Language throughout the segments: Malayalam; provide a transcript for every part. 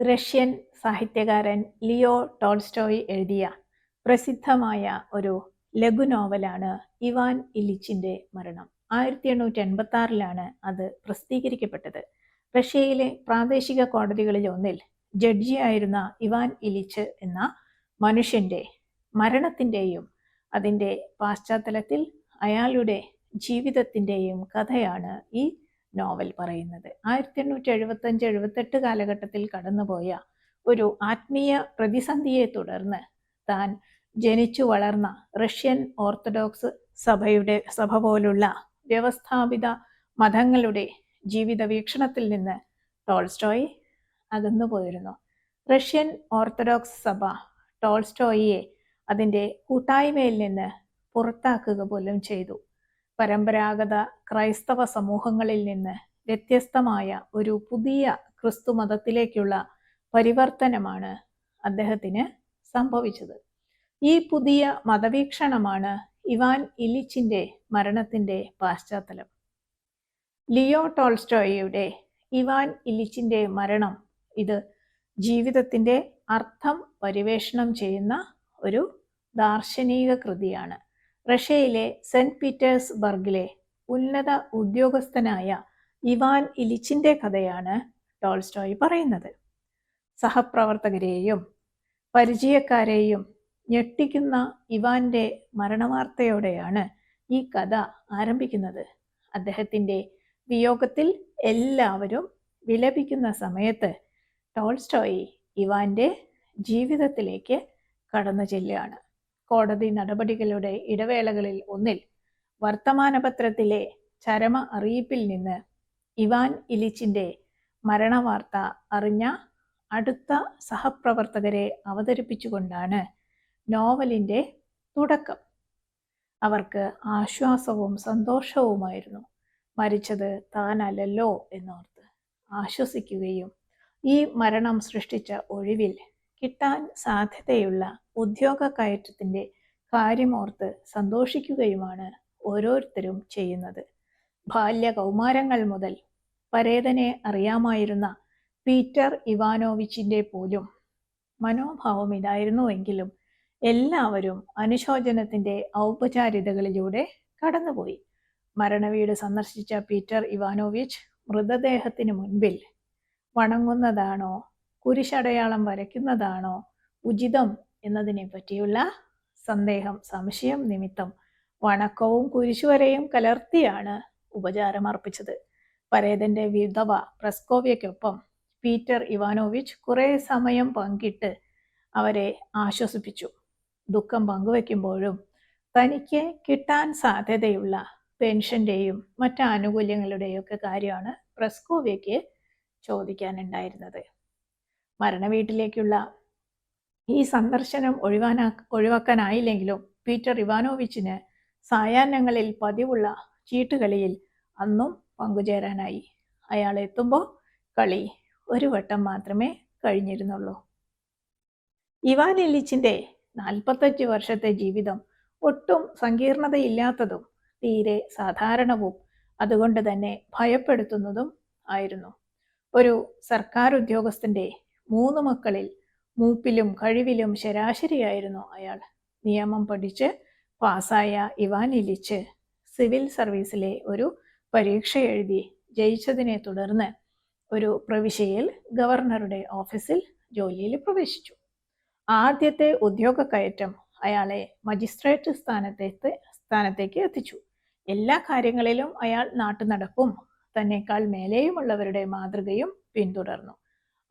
റഷ്യൻ സാഹിത്യകാരൻ ലിയോ ടോൾസ്റ്റോയ് എഴുതിയ പ്രസിദ്ധമായ ഒരു ലഘു നോവലാണ് ഇവാൻ ഇലിച്ചിന്റെ മരണം. ആയിരത്തി എണ്ണൂറ്റി എൺപത്തി ആറിലാണ് അത് പ്രസിദ്ധീകരിക്കപ്പെട്ടത്. റഷ്യയിലെ പ്രാദേശിക കോടതികളിൽ ഒന്നിൽ ജഡ്ജിയായിരുന്ന ഇവാൻ ഇലിച്ച് എന്ന മനുഷ്യന്റെ മരണത്തിന്റെയും അതിന്റെ പശ്ചാത്തലത്തിൽ അയാളുടെ ജീവിതത്തിന്റെയും കഥയാണ് ഈ നോവൽ പറയുന്നത്. ആയിരത്തി എണ്ണൂറ്റി എഴുപത്തഞ്ച് എഴുപത്തെട്ട് കാലഘട്ടത്തിൽ കടന്നുപോയ ഒരു ആത്മീയ പ്രതിസന്ധിയെ തുടർന്ന് താൻ ജനിച്ചു വളർന്ന റഷ്യൻ ഓർത്തഡോക്സ് സഭയുടെ സഭ പോലുള്ള വ്യവസ്ഥാപിത മതങ്ങളുടെ ജീവിത വീക്ഷണത്തിൽ നിന്ന് ടോൾസ്റ്റോയി അകന്നു പോയിരുന്നു. റഷ്യൻ ഓർത്തഡോക്സ് സഭ ടോൾസ്റ്റോയിയെ അതിന്റെ കൂട്ടായ്മയിൽ നിന്ന് പുറത്താക്കുക പോലും ചെയ്തു. പരമ്പരാഗത ക്രൈസ്തവ സമൂഹങ്ങളിൽ നിന്ന് വ്യത്യസ്തമായ ഒരു പുതിയ ക്രിസ്തു മതത്തിലേക്കുള്ള പരിവർത്തനമാണ് അദ്ദേഹത്തിന് സംഭവിച്ചത്. ഈ പുതിയ മതവീക്ഷണമാണ് ഇവാൻ ഇലിച്ചിന്റെ മരണത്തിന്റെ പാശ്ചാത്തലം. ലിയോ ടോൾസ്റ്റോയുടെ ഇവാൻ ഇലിച്ചിന്റെ മരണം ഇത് ജീവിതത്തിന്റെ അർത്ഥം പരിവേഷണം ചെയ്യുന്ന ഒരു ദാർശനിക കൃതിയാണ്. റഷ്യയിലെ സെന്റ് പീറ്റേഴ്സ്ബർഗിലെ ഉന്നത ഉദ്യോഗസ്ഥനായ ഇവാൻ ഇലിച്ചിന്റെ കഥയാണ് ടോൾസ്റ്റോയ് പറയുന്നത്. സഹപ്രവർത്തകരെയും പരിചയക്കാരെയും ഞെട്ടിക്കുന്ന ഇവാന്റെ മരണവാർത്തയോടെയാണ് ഈ കഥ ആരംഭിക്കുന്നത്. അദ്ദേഹത്തിന്റെ വിയോഗത്തിൽ എല്ലാവരും വിലപിക്കുന്ന സമയത്ത് ടോൾസ്റ്റോയി ഇവാന്റെ ജീവിതത്തിലേക്ക് കടന്നു ചെല്ലുകയാണ് കോടതി നടപടികളുടെ ഇടവേളകളിൽ ഒന്നിൽ വർത്തമാനപത്രത്തിലെ ചരമ അറിയിപ്പിൽ നിന്ന് ഇവാൻ ഇലിച്ചിന്റെ മരണവാർത്ത അറിഞ്ഞ അടുത്ത സഹപ്രവർത്തകരെ അവതരിപ്പിച്ചുകൊണ്ടാണ് നോവലിന്റെ തുടക്കം. അവർക്ക് ആശ്വാസവും സന്തോഷവുമായിരുന്നു. മരിച്ചത് താനല്ലല്ലോ എന്നോർത്ത് ആശ്വസിക്കുകയും ഈ മരണം സൃഷ്ടിച്ച ഒഴിവിൽ കിട്ടാൻ സാധ്യതയുള്ള ഉദ്യോഗ കയറ്റത്തിന്റെ കാര്യമോർത്ത് സന്തോഷിക്കുകയുമാണ് ഓരോരുത്തരും ചെയ്യുന്നത്. ബാല്യ കൗമാരങ്ങൾ മുതൽ പരേതനെ അറിയാമായിരുന്ന പീറ്റർ ഇവാനോവിച്ചിന്റെ പോലും മനോഭാവം ഇതായിരുന്നുവെങ്കിലും എല്ലാവരും അനുശോചനത്തിന്റെ ഔപചാരികതകളിലൂടെ കടന്നുപോയി. മരണവീട് സന്ദർശിച്ച പീറ്റർ ഇവാനോവിച്ച് മൃതദേഹത്തിന് മുൻപിൽ വണങ്ങുന്നതാണോ കുരിശടയാളം വരയ്ക്കുന്നതാണോ ഉചിതം എന്നതിനെ പറ്റിയുള്ള സന്ദേഹം സംശയം നിമിത്തം വണക്കവും കുരിശുവരയും കലർത്തിയാണ് ഉപചാരം അർപ്പിച്ചത്. പരേതന്റെ വിധവ പ്രസ്കോവ്യയ്ക്കൊപ്പം പീറ്റർ ഇവാനോവിച്ച് കുറേ സമയം പങ്കിട്ട് അവരെ ആശ്വസിപ്പിച്ചു. ദുഃഖം പങ്കുവെക്കുമ്പോഴും തനിക്ക് കിട്ടാൻ സാധ്യതയുള്ള പെൻഷന്റെയും മറ്റ് ആനുകൂല്യങ്ങളുടെയും ഒക്കെ കാര്യമാണ് പ്രസ്കോവ്യയ്ക്ക് ചോദിക്കാനുണ്ടായിരുന്നത്. മരണവീട്ടിലേക്കുള്ള ഈ സന്ദർശനം ഒഴിവാനാ ഒഴിവാക്കാനായില്ലെങ്കിലും പീറ്റർ ഇവാനോവിച്ചിന് സായാഹ്നങ്ങളിൽ പതിവുള്ള ചീട്ടുകളിയിൽ അന്നും പങ്കുചേരാനായി. അയാൾ എത്തുമ്പോൾ കളി ഒരു വട്ടം മാത്രമേ കഴിഞ്ഞിരുന്നുള്ളൂ. ഇവാൻ എലിച്ചിന്റെ നാൽപ്പത്തഞ്ച് വർഷത്തെ ജീവിതം ഒട്ടും സങ്കീർണതയില്ലാത്തതും തീരെ സാധാരണവും അതുകൊണ്ട് തന്നെ ഭയപ്പെടുത്തുന്നതും ആയിരുന്നു. ഒരു സർക്കാർ ഉദ്യോഗസ്ഥന്റെ മൂന്ന് മക്കളിൽ മൂപ്പിലും കഴിവിലും ശരാശരിയായിരുന്നു അയാൾ. നിയമം പഠിച്ച് പാസ്സായ ഇവാൻ ഇലിച്ച് സിവിൽ സർവീസിലെ ഒരു പരീക്ഷ എഴുതി ജയിച്ചതിനെ തുടർന്ന് ഒരു പ്രവിശ്യയിൽ ഗവർണറുടെ ഓഫീസിൽ ജോലിയിൽ പ്രവേശിച്ചു. ആദ്യത്തെ ഉദ്യോഗ കയറ്റം അയാളെ മജിസ്ട്രേറ്റ് സ്ഥാനത്തേക്ക് സ്ഥാനത്തേക്ക് എത്തിച്ചു. എല്ലാ കാര്യങ്ങളിലും അയാൾ നാട്ടുനടപ്പും തന്നെക്കാൾ മേലെയുമുള്ളവരുടെ മാതൃകയും പിന്തുടർന്നു.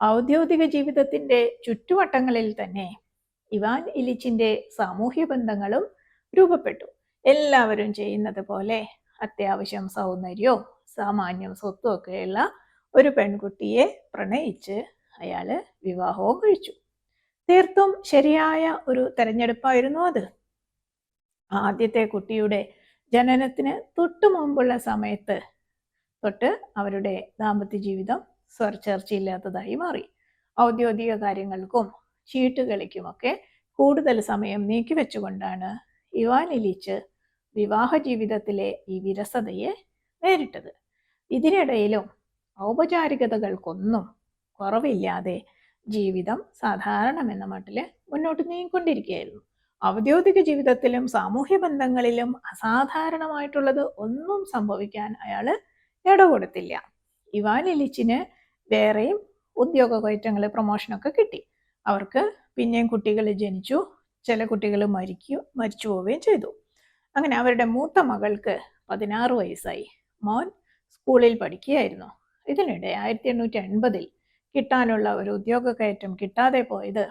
ഔദ്യോഗിക ജീവിതത്തിന്റെ ചുറ്റുവട്ടങ്ങളിൽ തന്നെ ഇവാൻ ഇലിച്ചിന്റെ സാമൂഹ്യ ബന്ധങ്ങളും രൂപപ്പെട്ടു. എല്ലാവരും ചെയ്യുന്നത് പോലെ അത്യാവശ്യം സൗന്ദര്യവും സാമാന്യം സ്വത്തും ഒക്കെയുള്ള ഒരു പെൺകുട്ടിയെ പ്രണയിച്ച് അയാൾ വിവാഹവും കഴിച്ചു. തീർത്തും ശരിയായ ഒരു തെരഞ്ഞെടുപ്പായിരുന്നു അത്. ആദ്യത്തെ കുട്ടിയുടെ ജനനത്തിന് തൊട്ടു മുമ്പുള്ള സമയത്ത് തൊട്ട് അവരുടെ ദാമ്പത്യ ജീവിതം സ്വരച്ചേർച്ചയില്ലാത്തതായി മാറി. ഔദ്യോഗിക കാര്യങ്ങൾക്കും ചീട്ടുകളിക്കുമൊക്കെ കൂടുതൽ സമയം നീക്കിവെച്ചുകൊണ്ടാണ് ഇവാൻ ഇലിച്ച് വിവാഹ ജീവിതത്തിലെ ഈ വിരസതയെ നേരിട്ടത്. ഇതിനിടയിലും ഔപചാരികതകൾക്കൊന്നും കുറവില്ലാതെ ജീവിതം സാധാരണ എന്ന മട്ടിൽ മുന്നോട്ട് നീങ്ങിക്കൊണ്ടിരിക്കുകയായിരുന്നു. ഔദ്യോഗിക ജീവിതത്തിലും സാമൂഹ്യ ബന്ധങ്ങളിലും അസാധാരണമായിട്ടുള്ളത് ഒന്നും സംഭവിക്കാൻ അയാൾ ഇടകൊടുത്തില്ല. ഇവാൻ ഇലിച്ചിന് വേറെയും ഉദ്യോഗ കയറ്റങ്ങൾ പ്രൊമോഷനൊക്കെ കിട്ടി. അവർക്ക് പിന്നെയും കുട്ടികൾ ജനിച്ചു ചില കുട്ടികൾ മരിക്കു മരിച്ചു പോവുകയും ചെയ്തു. അങ്ങനെ അവരുടെ മൂത്ത മകൾക്ക് പതിനാറ് വയസ്സായി. മോൻ സ്കൂളിൽ പഠിക്കുകയായിരുന്നു. ഇതിനിടെ ആയിരത്തി എണ്ണൂറ്റി എൺപതിൽ കിട്ടാനുള്ള ഒരു ഉദ്യോഗ കയറ്റം കിട്ടാതെ പോയത്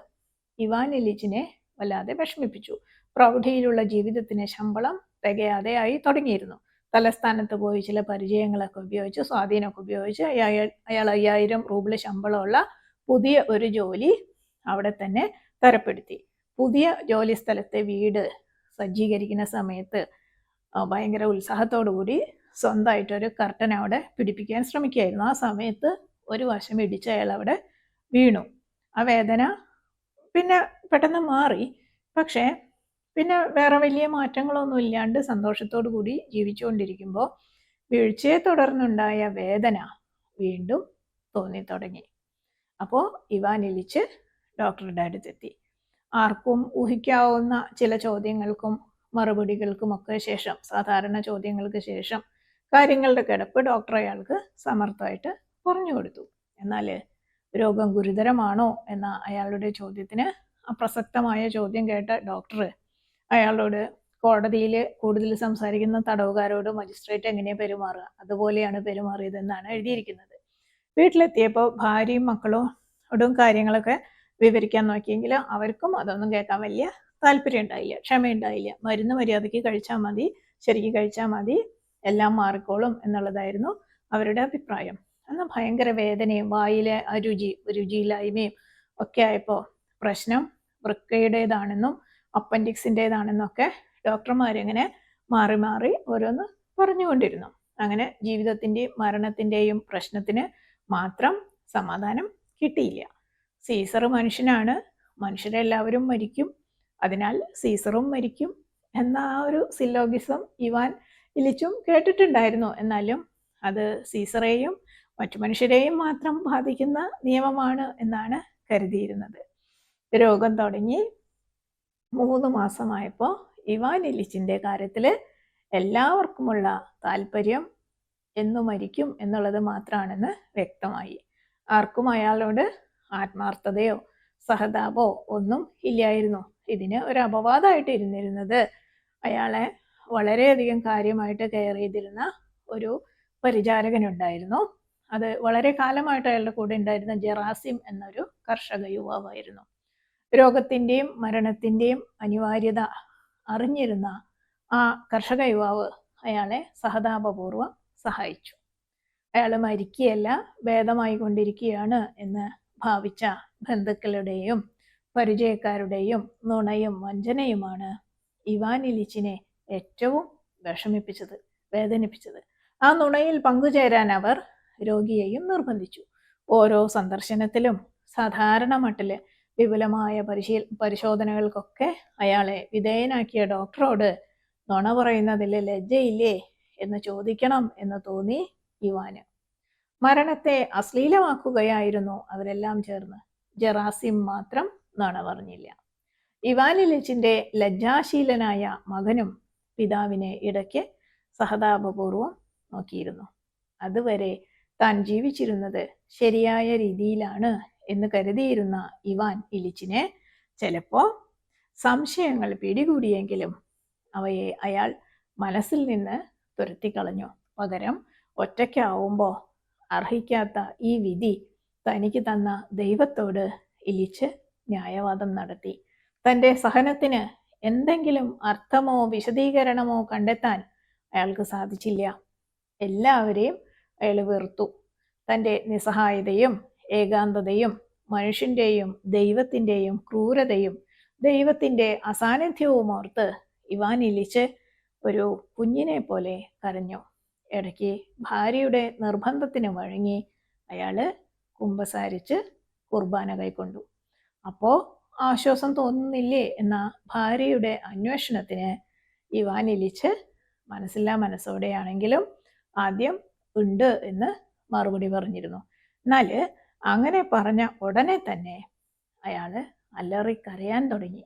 ഇവാൻ ഇലിച്ചിനെ വല്ലാതെ വിഷമിപ്പിച്ചു. പ്രൗഢിയിലുള്ള ജീവിതത്തിന് ശമ്പളം തികയാതെ ആയി തുടങ്ങിയിരുന്നു. തലസ്ഥാനത്ത് പോയി ചില പരിചയങ്ങളൊക്കെ ഉപയോഗിച്ച് സ്വാധീനമൊക്കെ ഉപയോഗിച്ച് അയാൾ അയാൾ അയ്യായിരം റൂബിൾ ശമ്പളമുള്ള പുതിയ ഒരു ജോലി അവിടെ തന്നെ തരപ്പെടുത്തി. പുതിയ ജോലി സ്ഥലത്തെ വീട് സജ്ജീകരിക്കുന്ന സമയത്ത് ഭയങ്കര ഉത്സാഹത്തോടു കൂടി സ്വന്തമായിട്ടൊരു കർട്ടൻ അവിടെ പിടിപ്പിക്കാൻ ശ്രമിക്കുകയായിരുന്നു. ആ സമയത്ത് ഒരു വശം ഇടിച്ച് അയാൾ അവിടെ വീണു. ആ വേദന പിന്നെ പെട്ടെന്ന് മാറി. പക്ഷേ പിന്നെ വേറെ വലിയ മാറ്റങ്ങളൊന്നും ഇല്ലാണ്ട് സന്തോഷത്തോടു കൂടി ജീവിച്ചുകൊണ്ടിരിക്കുമ്പോൾ വീഴ്ചയെ തുടർന്നുണ്ടായ വേദന വീണ്ടും തോന്നി തുടങ്ങി അപ്പോൾ ഇവാൻ ഇലിച്ച് ഡോക്ടറുടെ അടുത്തെത്തി. ആർക്കും ഊഹിക്കാവുന്ന ചില ചോദ്യങ്ങൾക്കും മറുപടികൾക്കുമൊക്കെ ശേഷം സാധാരണ ചോദ്യങ്ങൾക്ക് ശേഷം കാര്യങ്ങളുടെ കിടപ്പ് ഡോക്ടർ അയാൾക്ക് സമർത്ഥമായിട്ട് പറഞ്ഞു കൊടുത്തു. എന്നാൽ രോഗം ഗുരുതരമാണോ എന്ന അയാളുടെ ചോദ്യത്തിന് അപ്രസക്തമായ ചോദ്യം കേട്ട ഡോക്ടർ അയാളോട് കോടതിയിൽ കൂടുതൽ സംസാരിക്കുന്ന തടവുകാരോട് മജിസ്ട്രേറ്റ് എങ്ങനെയാണ് പെരുമാറുക? അതുപോലെയാണ് പെരുമാറിയതെന്നാണ് എഴുതിയിരിക്കുന്നത്. വീട്ടിലെത്തിയപ്പോൾ ഭാര്യയും മക്കളും ഒടും കാര്യങ്ങളൊക്കെ വിവരിക്കാൻ നോക്കിയെങ്കിലും അവർക്കും അതൊന്നും കേൾക്കാൻ വലിയ താല്പര്യം ഉണ്ടായില്ല ക്ഷമയുണ്ടായില്ല. മരുന്ന് മര്യാദയ്ക്ക് കഴിച്ചാൽ മതി ശരിക്കും കഴിച്ചാൽ മതി എല്ലാം മാറിക്കോളും എന്നുള്ളതായിരുന്നു അവരുടെ അഭിപ്രായം. എന്നാൽ ഭയങ്കര വേദനയും വായിലെ അരുചി രുചിയില്ലായ്മയും ഒക്കെ ആയപ്പോൾ പ്രശ്നം വൃക്കയുടേതാണെന്നും അപ്പൻഡിക്സിന്റെതാണെന്നൊക്കെ ഡോക്ടർമാരിങ്ങനെ മാറി മാറി ഓരോന്ന് പറഞ്ഞുകൊണ്ടിരുന്നു. അങ്ങനെ ജീവിതത്തിന്റെയും മരണത്തിന്റെയും പ്രശ്നത്തിന് മാത്രം സമാധാനം കിട്ടിയില്ല. സീസർ മനുഷ്യനാണ്. മനുഷ്യരെല്ലാവരും മരിക്കും. അതിനാൽ സീസറും മരിക്കും എന്ന ആ ഒരു സില്ലോഗിസം ഇവാൻ ഇലിച്ചും കേട്ടിട്ടുണ്ടായിരുന്നു. എന്നാലും അത് സീസറേയും മറ്റു മനുഷ്യരെയും മാത്രം ബാധിക്കുന്ന നിയമമാണ് എന്നാണ് കരുതിയിരുന്നത്. രോഗം തുടങ്ങി മൂന്ന് മാസമായപ്പോൾ ഇവാൻ ഇലിച്ചിന്റെ കാര്യത്തിൽ എല്ലാവർക്കുമുള്ള താല്പര്യം എന്നു മരിക്കും എന്നുള്ളത് മാത്രമാണെന്ന് വ്യക്തമായി. ആർക്കും അയാളോട് ആത്മാർത്ഥതയോ സഹതാപോ ഒന്നും ഇല്ലായിരുന്നു. ഇതിന് ഒരു അപവാദമായിട്ട് ഇരുന്നിരുന്നത്. അയാളെ വളരെയധികം കാര്യമായിട്ട് കെയർ ചെയ്തിരുന്ന ഒരു പരിചാരകനുണ്ടായിരുന്നു. അത് വളരെ കാലമായിട്ട് അയാളുടെ കൂടെ ഉണ്ടായിരുന്ന ജെറാസിം എന്നൊരു കർഷക യുവാവായിരുന്നു. രോഗത്തിന്റെയും മരണത്തിന്റെയും അനിവാര്യത അറിഞ്ഞിരുന്ന ആ കർഷക യുവാവ് അയാളെ സഹതാപപൂർവം സഹായിച്ചു. അയാൾ മരിക്കുകയല്ല ഭേദമായി കൊണ്ടിരിക്കുകയാണ് എന്ന് ഭാവിച്ച ബന്ധുക്കളുടെയും പരിചയക്കാരുടെയും നുണയും വഞ്ചനയുമാണ് ഇവാൻ ഇലിച്ചിനെ ഏറ്റവും വിഷമിപ്പിച്ചത് വേദനിപ്പിച്ചത്. ആ നുണയിൽ പങ്കുചേരാൻ അവർ രോഗിയെയും നിർബന്ധിച്ചു. ഓരോ സന്ദർശനത്തിലും സാധാരണ മട്ടിൽ വിപുലമായ പരിശീല പരിശോധനകൾക്കൊക്കെ അയാളെ വിധേയനാക്കിയ ഡോക്ടറോട് നുണ പറയുന്നതിൽ ലജ്ജയില്ലേ എന്ന് ചോദിക്കണം എന്ന് തോന്നി ഇവാന്. മരണത്തെ അശ്ലീലമാക്കുകയായിരുന്നു അവരെല്ലാം ചേർന്ന്. ജറാസിം മാത്രം നുണ പറഞ്ഞില്ല. ഇവാനിലിച്ചിന്റെ ലജ്ജാശീലനായ മകനും പിതാവിനെ ഇടയ്ക്ക് സഹതാപപൂർവം നോക്കിയിരുന്നു. അതുവരെ താൻ ജീവിച്ചിരുന്നത് ശരിയായ രീതിയിലാണ് എന്ന് കരുതിയിരുന്ന ഇവാൻ ഇലിച്ചിനെ ചിലപ്പോ സംശയങ്ങൾ പിടികൂടിയെങ്കിലും അവയെ അയാൾ മനസ്സിൽ നിന്ന് തുരത്തിക്കളഞ്ഞു. പകരം ഒറ്റയ്ക്കാവുമ്പോൾ അർഹിക്കാത്ത ഈ വിധി തനിക്ക് തന്ന ദൈവത്തോട് ഇലിച്ച് ന്യായവാദം നടത്തി. തന്റെ സഹനത്തിന് എന്തെങ്കിലും അർത്ഥമോ വിശദീകരണമോ കണ്ടെത്താൻ അയാൾക്ക് സാധിച്ചില്ല. എല്ലാവരെയും അയാൾ വെറുത്തു. തന്റെ നിസ്സഹായതയും ഏകാന്തതയും മനുഷ്യന്റെയും ദൈവത്തിന്റെയും ക്രൂരതയും ദൈവത്തിന്റെ അസാന്നിധ്യവും ഓർത്ത് ഇവാൻ ഇലിച്ച് ഒരു കുഞ്ഞിനെ പോലെ കരഞ്ഞു. ഇടയ്ക്ക് ഭാര്യയുടെ നിർബന്ധത്തിന് വഴങ്ങി അയാൾ കുമ്പസാരിച്ച് കുർബാന കൈക്കൊണ്ടു. അപ്പോൾ ആശ്വാസം തോന്നുന്നില്ലേ എന്ന ഭാര്യയുടെ അന്വേഷണത്തിന് ഇവാൻ ഇലിച്ച് മനസ്സില്ലാ മനസ്സോടെയാണെങ്കിലും ആദ്യം ഉണ്ട് എന്ന് മറുപടി പറഞ്ഞിരുന്നു. എന്നാൽ അങ്ങനെ പറഞ്ഞ ഉടനെ തന്നെ അയാൾ അല്ലറി കരയാൻ തുടങ്ങി.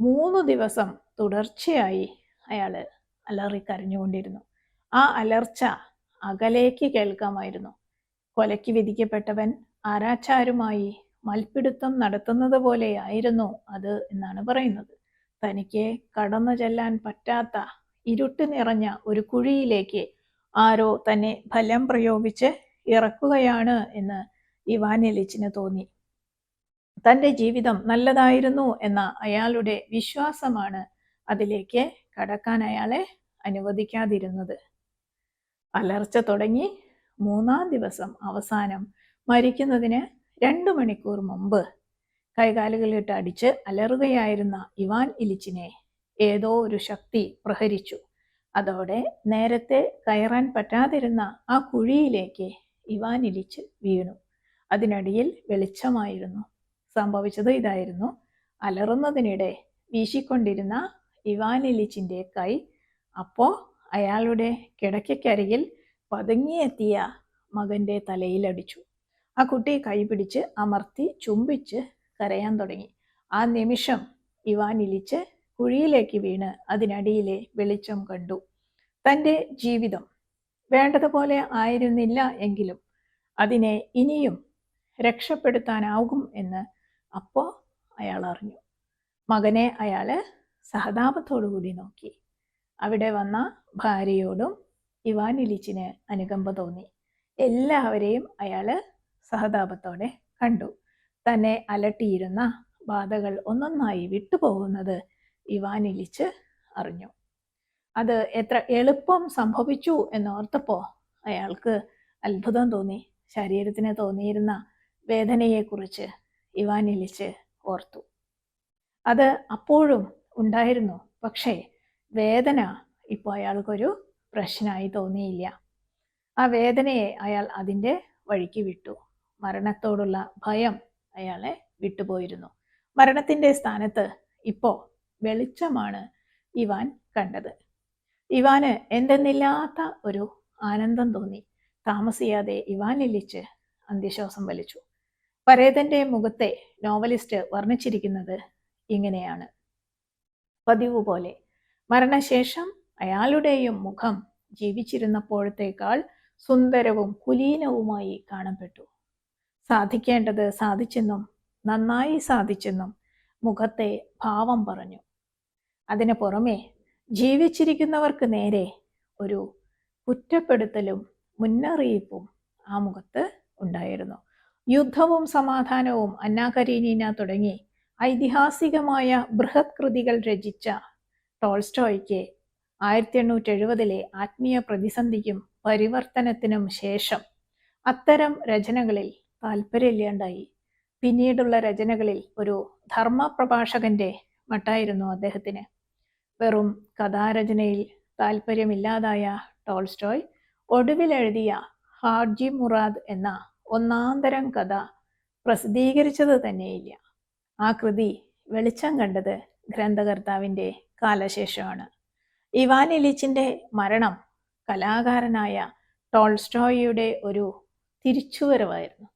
മൂന്ന് ദിവസം തുടർച്ചയായി അയാൾ അലറി കരഞ്ഞുകൊണ്ടിരുന്നു ആ അലർച്ച അകലേക്ക് കേൾക്കാമായിരുന്നു. കൊലയ്ക്ക് വിധിക്കപ്പെട്ടവൻ ആരാച്ചാരുമായി മൽപിടുത്തം നടത്തുന്നത് പോലെയായിരുന്നു അത് എന്നാണ് പറയുന്നത്. തനിക്ക് കടന്നു ചെല്ലാൻ പറ്റാത്ത ഇരുട്ട് നിറഞ്ഞ ഒരു കുഴിയിലേക്ക് ആരോ തന്നെ ഫലം പ്രയോഗിച്ച് ഇറക്കുകയാണ് എന്ന് ഇവാനെലിച്ചിന് തോന്നി. തന്റെ ജീവിതം നല്ലതായിരുന്നു എന്ന അയാളുടെ വിശ്വാസമാണ് അതിലേക്ക് കടക്കാൻ അയാളെ അനുവദിക്കാതിരുന്നത്. അലർച്ച തുടങ്ങി മൂന്നാം ദിവസം അവസാനം മരിക്കുന്നതിന് രണ്ടു മണിക്കൂർ മുമ്പ് കൈകാലുകളിട്ട് അടിച്ച് അലറുകയായിരുന്ന ഇവാൻ ഇലിച്ചിനെ ഏതോ ഒരു ശക്തി പ്രഹരിച്ചു. അതോടെ നേരത്തെ കയറാൻ പറ്റാതിരുന്ന ആ കുഴിയിലേക്ക് ഇവാൻ ഇലിച്ച് വീണു. അതിനടിയിൽ വെളിച്ചമായിരുന്നു. സംഭവിച്ചത് ഇതായിരുന്നു. അലറുന്നതിനിടെ വീശിക്കൊണ്ടിരുന്ന ഇവാനിലിച്ചിന്റെ കൈ അപ്പോ അയാളുടെ കിടക്കക്കരികിൽ പതുങ്ങിയെത്തിയ മകന്റെ തലയിലടിച്ചു. ആ കുട്ടി കൈ പിടിച്ച് അമർത്തി ചുംബിച്ച് കരയാൻ തുടങ്ങി. ആ നിമിഷം ഇവാൻ ഇലിച്ച് കുഴിയിലേക്ക് വീണ് അതിനടിയിലെ വെളിച്ചം കണ്ടു. തന്റെ ജീവിതം വേണ്ടതുപോലെ ആയിരുന്നില്ല എങ്കിലും അതിനെ ഇനിയും രക്ഷപ്പെടുത്താനാകും എന്ന് അപ്പോൾ അയാൾ അറിഞ്ഞു. മകനെ അയാൾ സഹതാപത്തോടുകൂടി നോക്കി. അവിടെ വന്ന ഭാര്യയോടും ഇവാൻ ഇലിച്ചിന് അനുകമ്പ തോന്നി. എല്ലാവരെയും അയാൾ സഹതാപത്തോടെ കണ്ടു. തന്നെ അലട്ടിയിരുന്ന ബാധകൾ ഒന്നൊന്നായി വിട്ടുപോകുന്നത് ഇവാൻ ഇലിച്ച് അറിഞ്ഞു. അത് എത്ര എളുപ്പം സംഭവിച്ചു എന്നോർത്തപ്പോൾ അയാൾക്ക് അത്ഭുതം തോന്നി. ശരീരത്തിന് തോന്നിയിരുന്ന വേദനയെക്കുറിച്ച് ഇവാൻ ഇലിച്ച് ഓർത്തു. അത് അപ്പോഴും ഉണ്ടായിരുന്നു. പക്ഷേ വേദന ഇപ്പോൾ അയാൾക്കൊരു പ്രശ്നമായി തോന്നിയില്ല. ആ വേദനയെ അയാൾ അതിന്റെ വഴിക്ക് വിട്ടു. മരണത്തോടുള്ള ഭയം അയാളെ വിട്ടുപോയിരുന്നു. മരണത്തിന്റെ സ്ഥാനത്ത് ഇപ്പോൾ വെളിച്ചമാണ് ഇവാൻ കണ്ടത്. ഇവാന് എന്തെന്നില്ലാത്ത ഒരു ആനന്ദം തോന്നി. താമസിയാതെ ഇവാൻ ഇല്ലിച്ച് അന്ത്യശ്വാസം വലിച്ചു. പരേതന്റെ മുഖത്തെ നോവലിസ്റ്റ് വർണിച്ചിരിക്കുന്നത് ഇങ്ങനെയാണ്. പതിവ് പോലെ മരണശേഷം അയാളുടെയും മുഖം ജീവിച്ചിരുന്നപ്പോഴത്തേക്കാൾ സുന്ദരവും കുലീനവുമായി കാണപ്പെട്ടു. സാധിക്കേണ്ടത് സാധിച്ചെന്നും നന്നായി സാധിച്ചെന്നും മുഖത്തെ ഭാവം പറഞ്ഞു. അതിനു പുറമെ ജീവിച്ചിരിക്കുന്നവർക്ക് നേരെ ഒരു കുറ്റപ്പെടുത്തലും മുന്നറിയിപ്പും ആ മുഖത്ത് ഉണ്ടായിരുന്നു. യുദ്ധവും സമാധാനവും അന്നാകരീനീന തുടങ്ങി. ഐതിഹാസികമായ ബൃഹത് കൃതികൾ രചിച്ച ടോൾസ്റ്റോയ്ക്ക് ആയിരത്തി എണ്ണൂറ്റി എഴുപതിലെ ആത്മീയ പ്രതിസന്ധിക്കും പരിവർത്തനത്തിനും ശേഷം അത്തരം രചനകളിൽ താല്പര്യമില്ലാണ്ടായി പിന്നീടുള്ള രചനകളിൽ ഒരു ധർമ്മ പ്രഭാഷകന്റെ മട്ടായിരുന്നു അദ്ദേഹത്തിന്. വെറും കഥാരചനയിൽ താല്പര്യമില്ലാതായ ടോൾസ്റ്റോയ് ഒടുവിൽ എഴുതിയ ഹാർജി മുറാദ് എന്ന ഒന്നാന്തരം കഥ പ്രസിദ്ധീകരിച്ചത് തന്നെയില്ല. ആ കൃതി വെളിച്ചം കണ്ടത് ഗ്രന്ഥകർത്താവിന്റെ കാലശേഷമാണ്. ഇവാൻ ഇലിച്ചിന്റെ മരണം കലാകാരനായ ടോൾസ്റ്റോയിയുടെ ഒരു തിരിച്ചുവരവായിരുന്നു.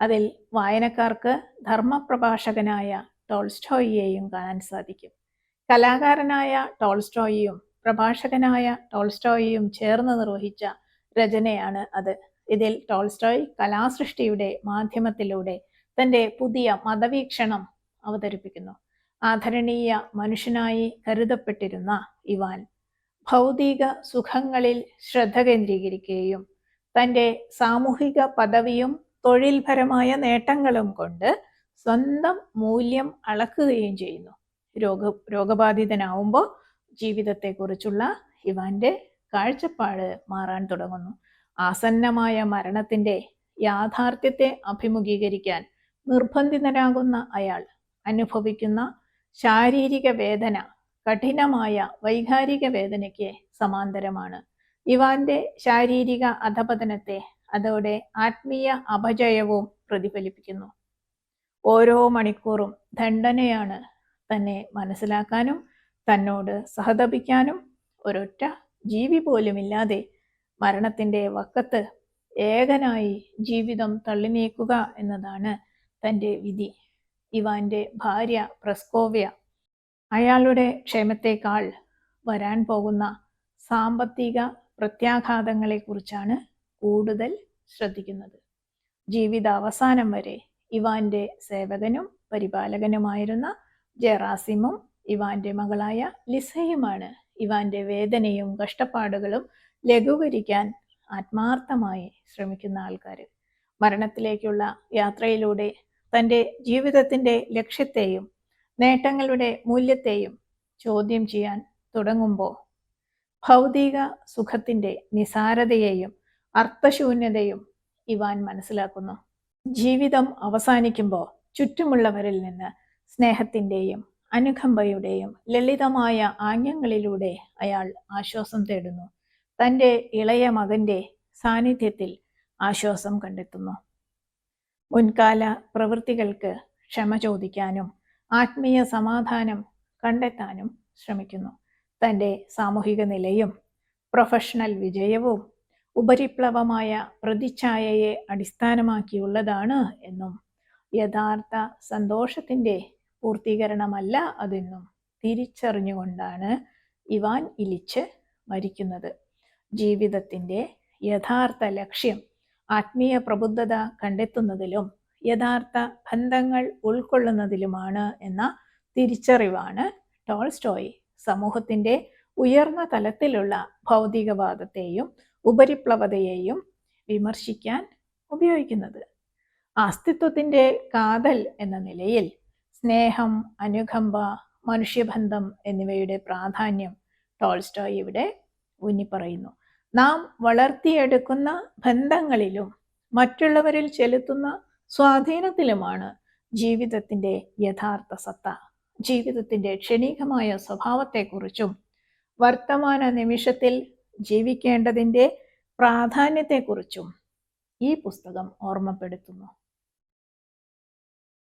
അതിൽ വായനക്കാർക്ക് ധർമ്മപ്രഭാഷകനായ ടോൾസ്റ്റോയിയെയും കാണാൻ സാധിക്കും. കലാകാരനായ ടോൾസ്റ്റോയിയും പ്രഭാഷകനായ ടോൾസ്റ്റോയിയും ചേർന്ന് നിർവഹിച്ച രചനയാണ് അത്. ഇതിൽ ടോൾസ്റ്റോയ് കലാസൃഷ്ടിയുടെ മാധ്യമത്തിലൂടെ തന്റെ പുതിയ മതവീക്ഷണം അവതരിപ്പിക്കുന്നു. ആദരണീയ മനുഷ്യനായി കരുതപ്പെട്ടിരുന്ന ഇവാൻ ഭൗതിക സുഖങ്ങളിൽ ശ്രദ്ധ കേന്ദ്രീകരിക്കുകയും തന്റെ സാമൂഹിക പദവിയും തൊഴിൽപരമായ നേട്ടങ്ങളും കൊണ്ട് സ്വന്തം മൂല്യം അളക്കുകയും ചെയ്യുന്നു. രോഗ രോഗബാധിതനാവുമ്പോൾ ജീവിതത്തെക്കുറിച്ചുള്ള ഇവാന്റെ കാഴ്ചപ്പാട് മാറാൻ തുടങ്ങുന്നു. ആസന്നമായ മരണത്തിന്റെ യാഥാർത്ഥ്യത്തെ അഭിമുഖീകരിക്കാൻ നിർബന്ധിതനാകുന്ന അയാൾ അനുഭവിക്കുന്ന ശാരീരിക വേദന കഠിനമായ വൈകാരിക വേദനയ്ക്ക് സമാന്തരമാണ്. ഇവാന്റെ ശാരീരിക അധപതനത്തെ അതോടെ ആത്മീയ അപജയവും പ്രതിഫലിപ്പിക്കുന്നു. ഓരോ മണിക്കൂറും ദണ്ഡനയാണ് തന്നെ മനസ്സിലാക്കാനും തന്നോട് സഹതപിക്കാനും ഒരൊറ്റ ജീവി പോലുമില്ലാതെ മരണത്തിന്റെ വക്കത്ത് ഏകനായി ജീവിതം തള്ളിനീക്കുക എന്നതാണ് തന്റെ വിധി. ഇവാന്റെ ഭാര്യ പ്രസ്കോവ്യ അയാളുടെ ക്ഷേമത്തേക്കാൾ വരാൻ പോകുന്ന സാമ്പത്തിക പ്രത്യാഘാതങ്ങളെക്കുറിച്ചാണ് കൂടുതൽ ശ്രദ്ധിക്കുന്നത്. ജീവിതാവസാനം വരെ ഇവാന്റെ സേവകനും പരിപാലകനുമായിരുന്ന ജെറാസിമും ഇവാന്റെ മകളായ ലിസയുമാണ് ഇവാന്റെ വേദനയും കഷ്ടപ്പാടുകളും ലഘൂകരിക്കാൻ ആത്മാർത്ഥമായി ശ്രമിക്കുന്ന ആൾക്കാർ മരണത്തിലേക്കുള്ള യാത്രയിലൂടെ തന്റെ ജീവിതത്തിന്റെ ലക്ഷ്യത്തെയും നേട്ടങ്ങളുടെ മൂല്യത്തെയും ചോദ്യം ചെയ്യാൻ തുടങ്ങുമ്പോൾ ഭൗതിക സുഖത്തിന്റെ നിസാരതയെയും അർത്ഥശൂന്യതയും ഇവാൻ മനസ്സിലാക്കുന്നു. ജീവിതം അവസാനിക്കുമ്പോൾ ചുറ്റുമുള്ളവരിൽ നിന്ന് സ്നേഹത്തിന്റെയും അനുകമ്പയുടെയും ലളിതമായ ആംഗ്യങ്ങളിലൂടെ അയാൾ ആശ്വാസം തേടുന്നു. തന്റെ ഇളയ മകന്റെ സാന്നിധ്യത്തിൽ ആശ്വാസം കണ്ടെത്തുന്നു. മുൻകാല പ്രവൃത്തികൾക്ക് ക്ഷമ ചോദിക്കാനും ആത്മീയ സമാധാനം കണ്ടെത്താനും ശ്രമിക്കുന്നു. തന്റെ സാമൂഹിക നിലയും പ്രൊഫഷണൽ വിജയവും ഉപരിപ്ലവമായ പ്രതിച്ഛായയെ അടിസ്ഥാനമാക്കിയുള്ളതാണ് എന്നും യഥാർത്ഥ സന്തോഷത്തിന്റെ പൂർത്തീകരണമല്ല അതെന്നും തിരിച്ചറിഞ്ഞുകൊണ്ടാണ് ഇവാൻ ഇലിച്ച് മരിക്കുന്നത്. ജീവിതത്തിന്റെ യഥാർത്ഥ ലക്ഷ്യം ആത്മീയ പ്രബുദ്ധത കണ്ടെത്തുന്നതിലും യഥാർത്ഥ ബന്ധങ്ങൾ ഉൾക്കൊള്ളുന്നതിലുമാണ് എന്ന തിരിച്ചറിവാണ് ടോൾസ്റ്റോയ്. സമൂഹത്തിന്റെ ഉയർന്ന തലത്തിലുള്ള ഭൗതികവാദത്തെയും ഉപരിപ്ലവതയെയും വിമർശിക്കാൻ ഉപയോഗിക്കുന്നത്. അസ്തിത്വത്തിന്റെ കാതൽ എന്ന നിലയിൽ സ്നേഹം അനുകമ്പ മനുഷ്യബന്ധം എന്നിവയുടെ പ്രാധാന്യം ടോൾസ്റ്റോയ് ഇവിടെ ഊന്നിപ്പറയുന്നു. നാം വളർത്തിയെടുക്കുന്ന ബന്ധങ്ങളിലും മറ്റുള്ളവരിൽ ചെലുത്തുന്ന സ്വാധീനത്തിലുമാണ് ജീവിതത്തിന്റെ യഥാർത്ഥ സത്ത. ജീവിതത്തിന്റെ ക്ഷണികമായ സ്വഭാവത്തെക്കുറിച്ചും വർത്തമാന നിമിഷത്തിൽ ജീവിക്കേണ്ടതിന്റെ പ്രാധാന്യത്തെക്കുറിച്ചും ഈ പുസ്തകം ഓർമ്മപ്പെടുത്തുന്നു.